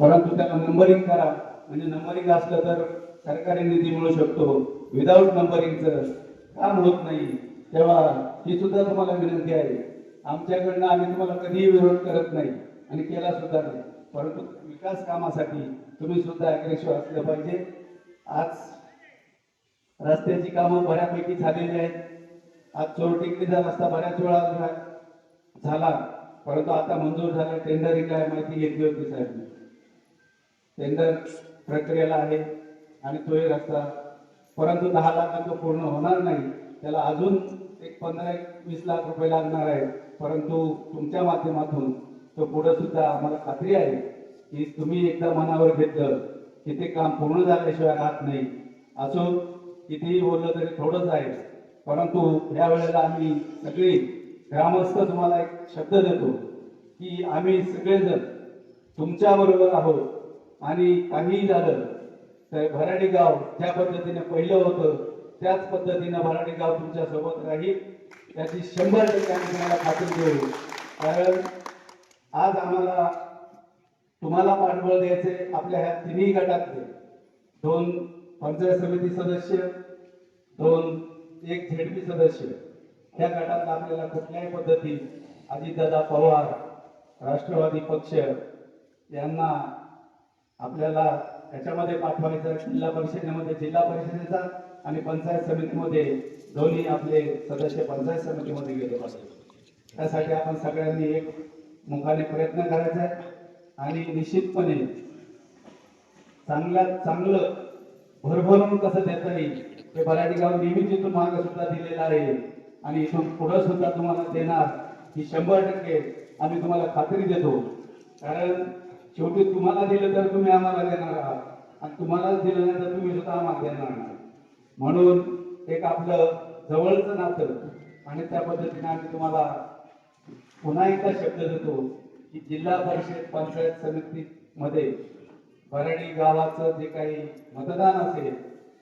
परंतु त्याला नंबरिंग करा. म्हणजे नंबरिंग असलं तर सरकारी निधी मिळू शकतो. विदाऊट नंबरिंगचं काम होत नाही. तेव्हा ही सुद्धा तुम्हाला विनंती आहे. आमच्याकडनं आम्ही तुम्हाला कधीही विरोध करत नाही आणि केला सुद्धा नाही. परंतु विकास कामासाठी तुम्ही सुद्धा अग्रेसिव्ह असलं पाहिजे. आज रस्त्याची कामं बऱ्यापैकी झालेली आहेत. आज चोरटिकलीचा रस्ता बऱ्याच वेळा झाला. परंतु आता मंजूर झाला टेंडरिंग काय माहिती घेतली होती साहेब? टेंडर प्रक्रियेला आहे आणि तोही रस्ता परंतु दहा लाखात तो पूर्ण होणार नाही. त्याला अजून एक पंधरा एक वीस लाख रुपये लागणार आहे. परंतु तुमच्या माध्यमातून तो पुढं सुद्धा आम्हाला खात्री आहे की तुम्ही एकदा मनावर घेतलं की ते काम पूर्ण झाल्याशिवाय राहत नाही. असो कितीही बोललं तरी थोडंच आहे. परंतु या वेळेला आम्ही सगळी ग्रामस्थ तुम्हाला एक शब्द देतो की आम्ही सगळेजण तुमच्याबरोबर आहोत. आणि काहीही झालं तर भराडी गाव ज्या पद्धतीने पहिलं होतं त्याच पद्धतीनं भराडी गाव तुमच्यासोबत राहील. त्याची शंभर टक्के आम्ही तुम्हाला खात्री देऊ. कारण आज आम्हाला तुम्हाला पाठबळ द्यायचे आपल्या ह्या तिन्ही गटातले. दोन पंचायत समिती सदस्य दोन एक झेडपी सदस्य. त्या गटात आपल्याला कुठल्याही पद्धती अजितदादा पवार राष्ट्रवादी पक्ष यांना आपल्याला याच्यामध्ये पाठवायचं जिल्हा परिषदेमध्ये जिल्हा परिषदेचा आणि पंचायत समितीमध्ये दोन्ही आपले सदस्य पंचायत समितीमध्ये गेले पाहिजे. त्यासाठी आपण सगळ्यांनी एक मुखाने प्रयत्न करायचा आहे आणि निश्चितपणे चांगल्यात चांगलं भरभरून कसं देता येईल हे बऱ्याच गाव नेहमीच इथून मार्ग सुद्धा दिलेला आहे. आणि इथून पुढं सुद्धा तुम्हाला देणार ही शंभर टक्के आम्ही तुम्हाला खात्री देतो. कारण शेवटी तुम्हाला दिलं तर तुम्ही आम्हाला देणार आहात. आणि तुम्हाला दिलं नाही तर तुम्ही सुद्धा आम्हाला देणार नाही. म्हणून एक आपलं जवळचं नातं आणि त्या पद्धतीने आम्ही तुम्हाला पुन्हा एकदा शब्द देतो की जिल्हा परिषद पंचायत समितीमध्ये भरणी गावाचं जे काही मतदान असेल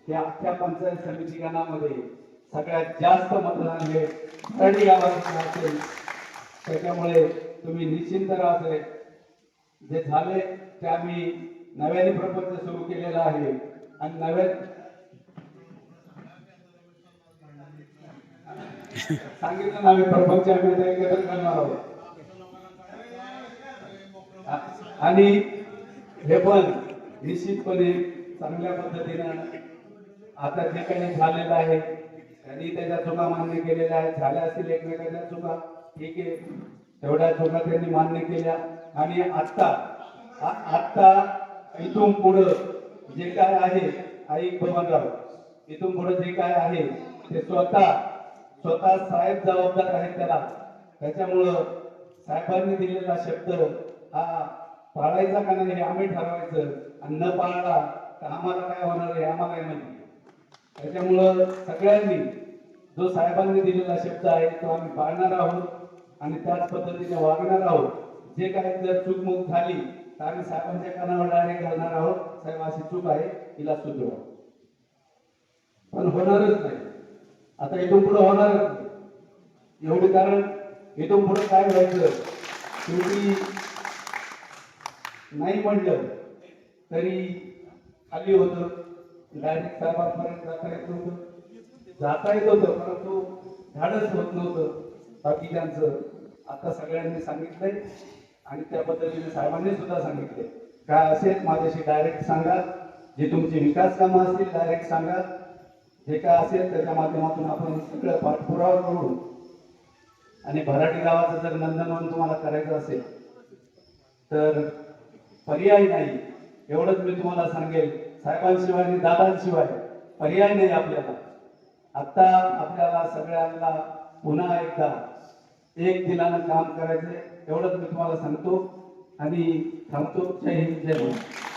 ते अख्ख्या पंचायत समिती गणामध्ये सगळ्यात जास्त मतदान हे भरणी गावाचं असेल. त्याच्यामुळे तुम्ही निश्चिंत राहते जे झाले ते आम्ही नव्याने प्रपंच सुरू केलेला आहे. आणि नव्या सांगितलं ना आम्ही प्रपंच आम्ही एकत्र करणार आहोत. आणि हे पण निश्चितपणे चांगल्या पद्धतीनं आता जे काही झालेलं आहे त्यांनी त्याच्या चुका मान्य केलेल्या आहेत. झाल्या असतील एकमेकांच्या चुका ठीक आहे. तेवढ्या चुका त्यांनी मान्य केल्या. आणि आत्ता आत्ता आता इथून पुढं जे काय आहे आई बबनराव इथून पुढे जे काय आहे ते स्वतः स्वतः साहेब जबाबदार आहेत त्याला. त्याच्यामुळं साहेबांनी दिलेला शब्द हा पाळायचा का नाही हे आम्ही ठरवायचं आणि न पाळला तर आम्हाला काय होणार आहे आम्हाला माहिती. त्याच्यामुळं सगळ्यांनी जो साहेबांनी दिलेला शब्द आहे तो आम्ही पाळणार आहोत आणि त्याच पद्धतीने वागणार आहोत. जे काही जर चूकमूक झाली तर आम्ही साहेबांच्या कानावर डायरेक्ट घालणार आहोत. साहेब अशी चूक आहे तिला सुधरवा. पण होणारच नाही. आता इथून पुढे होणारच नाही. एवढे कारण इथून पुढे काय व्हायचं? शेवटी नाही म्हणलं तरी खाली होतं. डायरेक्ट साहेबांपर्यंत जाता येत नव्हतं. जाता येत होतं परंतु धाडच होत नव्हतं. बाकीच्यांचं. आता सगळ्यांनी सांगितलंय. आणि त्या पद्धतीने साहेबांनी सुद्धा सांगितले. काय असेल माझ्याशी डायरेक्ट सांगा. जे तुमची विकास कामं असतील डायरेक्ट सांगा. जे काय असेल त्याच्या माध्यमातून आपण सगळं पाठपुरावा करू. आणि भराटी गावाचं जर नंदनवन तुम्हाला करायचं असेल तर पर्याय नाही. एवढंच मी तुम्हाला सांगेल. साहेबांशिवाय आणि दादांशिवाय पर्याय नाही आपल्याला. आत्ता आपल्याला सगळ्यांना पुन्हा एकदा एक दिलानं काम करायचंय एवढंच मी तुम्हाला सांगतो आणि थांबतो. जय हिंद जय भारत.